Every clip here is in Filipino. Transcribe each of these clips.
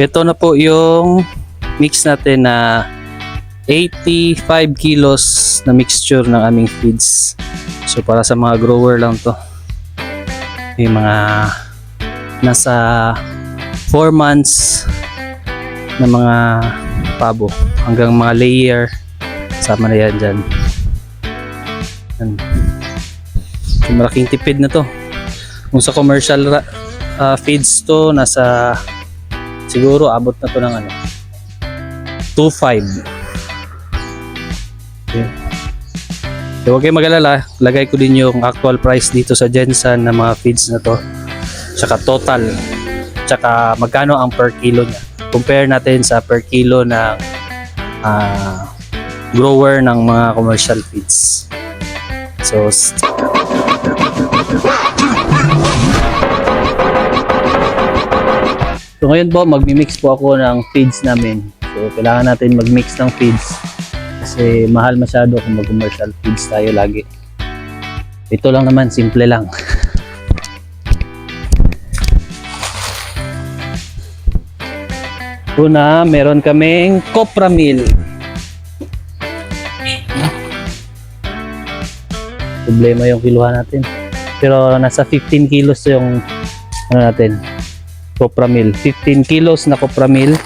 Ito na po yung mix natin na 85 kilos na mixture ng aming feeds. So para sa mga grower lang to. Yung mga nasa 4 months na mga pabo hanggang mga layer sama na yan dyan. Yan. So, malaking tipid na to. Kung sa commercial ah, feeds to, nasa siguro abot na to ng ano 2.5 okay. so huwag kayong mag-alala. Lagay ko din yung actual price dito sa Jensen na mga feeds na to. Tsaka total. Tsaka magkano ang per kilo niya. Compare natin sa per kilo ng ah, grower ng mga commercial feeds. So So ngayon po, magmi-mix po ako ng feeds namin. So kailangan natin mag-mix ng feeds kasi mahal masyado kung mag-commercial feeds tayo lagi. Ito lang naman, simple lang. Una, meron kaming Copra Meal. Problema yung kiluhan natin. Pero nasa 15 kilos yung ano natin, copra meal. 15 kilos na copra meal.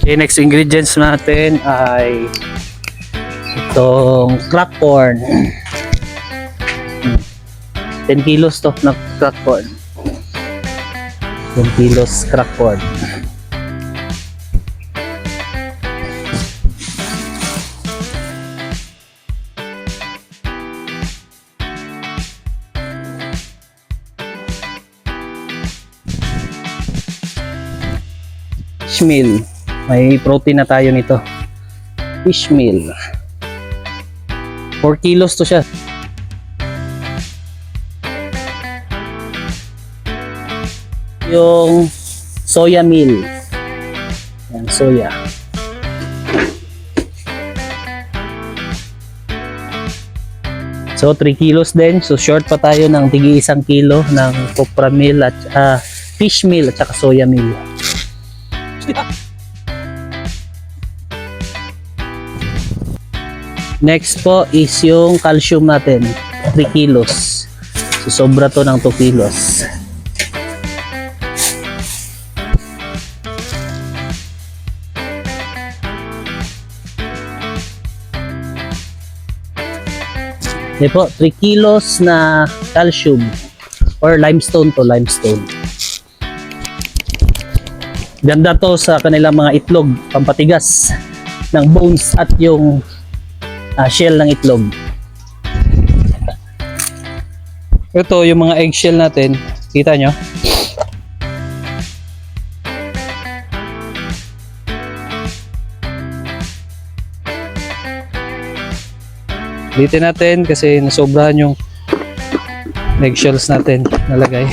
Okay, next ingredients natin ay itong crack corn. Hmm. 10 kilos to na crack corn. 10 kilos crack corn. Fish meal. May protein na tayo nito. Fish meal. 4 kilos to siya. Yung soya meal. Yan, soya. So 3 kilos din. So short pa tayo ng tigi isang kilo ng copra meal at ah, fish meal at saka soya meal. Next po is yung calcium natin. 3 kilos. So, sobra to ng 2 kilos. Okay po, 3 kilos na calcium or limestone to limestone. Ganda to sa kanilang mga itlog, pampatigas ng bones at yung ah, shell ng itlog. Ito yung mga eggshell natin. Kita nyo? Litin natin kasi nasobrahan yung eggshells natin nalagay.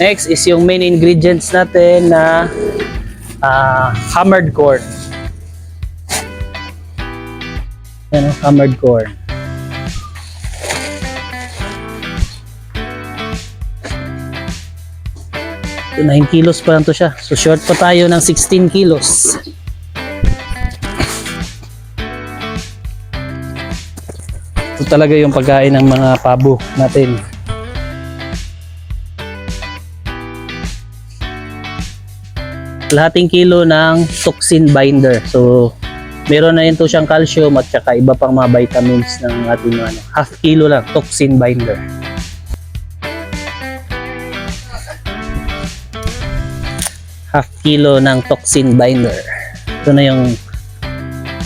Next is yung main ingredients natin na ah, hammered corn. Yan, oh, hammered corn. So, 9 kilos pa lang to siya. So, short pa tayo ng 16 kilos. Ito talaga yung pagkain ng mga pabo natin. lahating kilo ng toxin binder. So, meron na rin to siyang calcium at saka iba pang mga vitamins ng ating ano, half kilo lang, toxin binder. Half kilo ng toxin binder. Ito na yung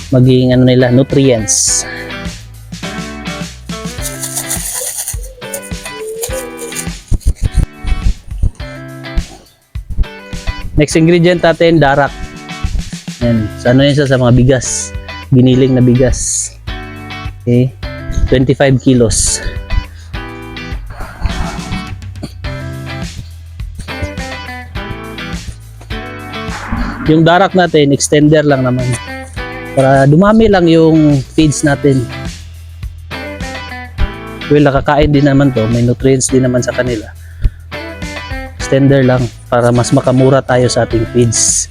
magiging ano nila, nutrients. Next ingredient natin, darak. Yan. So, ano yun siya sa mga bigas. Giniling na bigas. Okay. 25 kilos. Yung darak natin, extender lang naman. Para dumami lang yung feeds natin. Well, nakakain din naman to. May nutrients din naman sa kanila. Extender lang para mas makamura tayo sa ating feeds.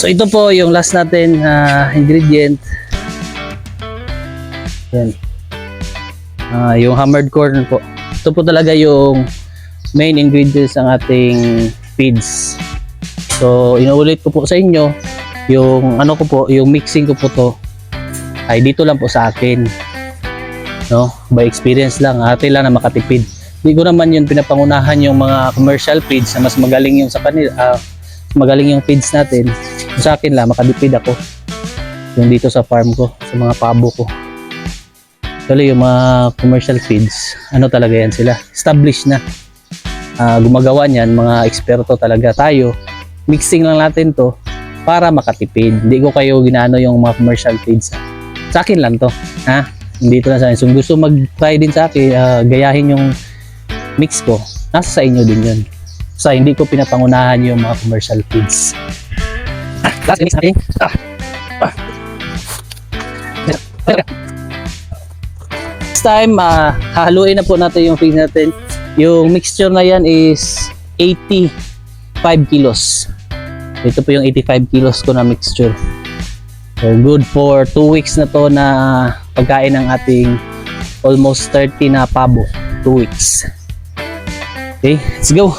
So ito po yung last natin na ingredient. Yan. Ah, yung hammered corn po. Ito po talaga yung main ingredients ng ating feeds. So inuulit ko po sa inyo yung ano ko po, yung mixing ko po to ay dito lang po sa akin. No? By experience lang, ate lang na makatipid. Hindi ko naman yun pinapangunahan yung mga commercial feeds na mas magaling yung sa kanila, ah, magaling yung feeds natin. Sa akin lang, makadipid ako. Yung dito sa farm ko, sa mga pabo ko. Actually, yung mga commercial feeds, ano talaga yan sila? Established na. Ah, gumagawa niyan, mga eksperto talaga tayo. Mixing lang natin to para makatipid. Hindi ko kayo ginano yung mga commercial feeds. Sa akin lang to. Ha? Hindi to na sa akin. So, gusto mag-try din sa akin, ah, gayahin yung mix ko, nasa sa inyo din yun. So, hindi ko pinapangunahan yung mga commercial feeds. Last mix natin. Ah. Ah. Next time, ah, hahaluin na po natin yung feeds natin. Yung mixture na yan is 85 kilos. Ito po yung 85 kilos ko na mixture. So, good for 2 weeks na to na pagkain ng ating almost 30 na pabo. 2 weeks. Okay, let's go.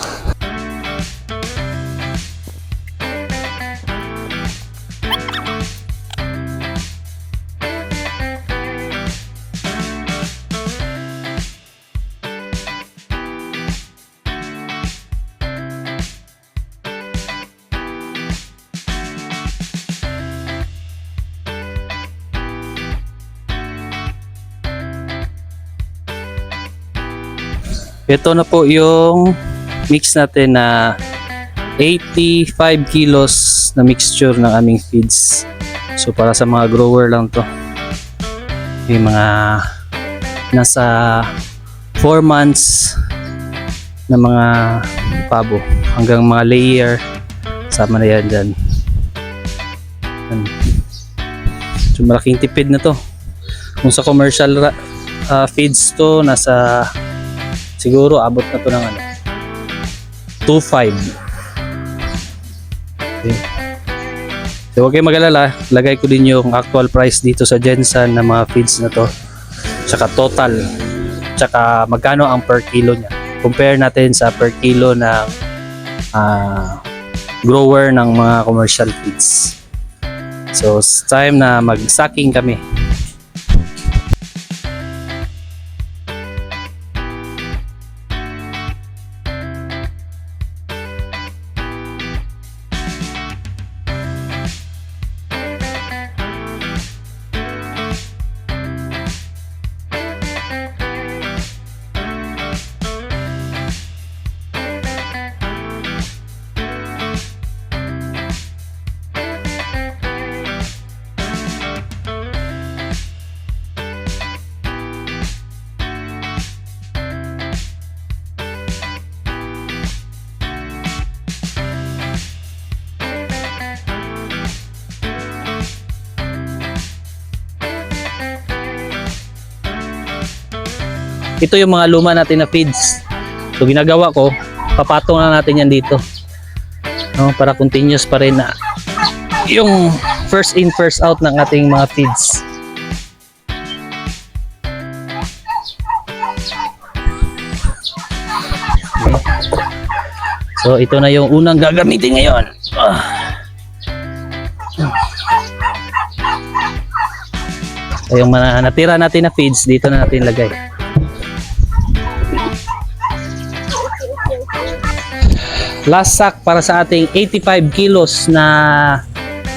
Ito na po yung mix natin na 85 kilos na mixture ng aming feeds. So para sa mga grower lang to. Yung mga nasa 4 months na mga pabo hanggang mga layer sama na yan dyan. Yan. So malaking tipid na to. Kung sa commercial ah, feeds to nasa siguro abot na to ng ano 2.5 okay. so huwag kayong mag-alala. Lagay ko din yung actual price dito sa Jensen ng mga feeds na to. Tsaka total. Tsaka magkano ang per kilo nya compare natin sa per kilo ng ah, grower ng mga commercial feeds. So time na mag-sucking kami ito yung mga luma natin na feeds. So ginagawa ko, papatong na natin yan dito. No, para continuous pa rin na yung first in first out ng ating mga feeds. So ito na yung unang gagamitin ngayon. Ah. So, yung mga natira natin na feeds dito na natin lagay. Last sack para sa ating 85 kilos na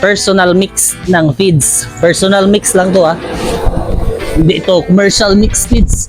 personal mix ng feeds. Personal mix lang to ah. Hindi ito commercial mix feeds.